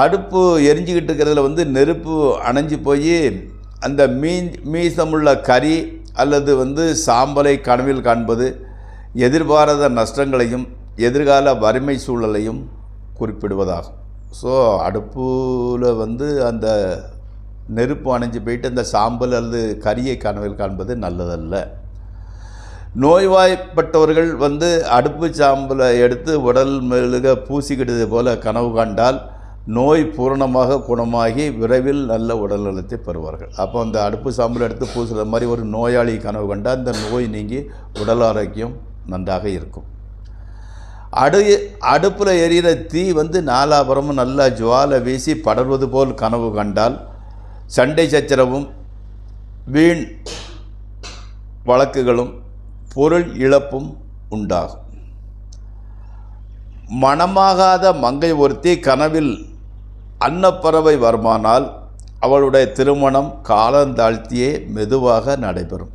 அடுப்பு எரிஞ்சிக்கிட்டு இருக்கிறதுல வந்து நெருப்பு அணைஞ்சு போய் அந்த மீ மீசமுள்ள கறி அல்லது வந்து சாம்பலை கனவில் காண்பது எதிர்பாராத நஷ்டங்களையும் எதிர்கால வறுமை சூழலையும் குறிப்பிடுவதாகும். ஸோ அடுப்பில் வந்து அந்த நெருப்பு அணைஞ்சு போயிட்டு அந்த சாம்பல் அல்லது கரியை கனவில் காண்பது நல்லதல்ல. நோய்வாய்ப்பட்டவர்கள் வந்து அடுப்பு சாம்பலை எடுத்து உடல் மெழுக பூசிக்கிட்டது போல கனவு கண்டால் நோய் பூரணமாக குணமாகி விரைவில் நல்ல உடல்நலத்தை பெறுவார்கள். அப்போ அந்த அடுப்பு சாம்பல் எடுத்து பூசுகிற மாதிரி ஒரு நோயாளி கனவு கண்டால் அந்த நோய் நீங்கி உடல் ஆரோக்கியம் நன்றாக இருக்கும். அடு அடுப்பில் எரியிற தீ வந்து நாலாபுரமும் நல்லா ஜுவாலை வீசி படர்வது போல் கனவு கண்டால் சண்டை சச்சரவும் வீண் வழக்குகளும் பொருள் இழப்பும் உண்டாகும். மணமாகாத மங்கை ஒருத்தி கனவில் அன்னப்பறவை வருமானால் அவளுடைய திருமணம் காலந்தாழ்த்தியே மெதுவாக நடைபெறும்.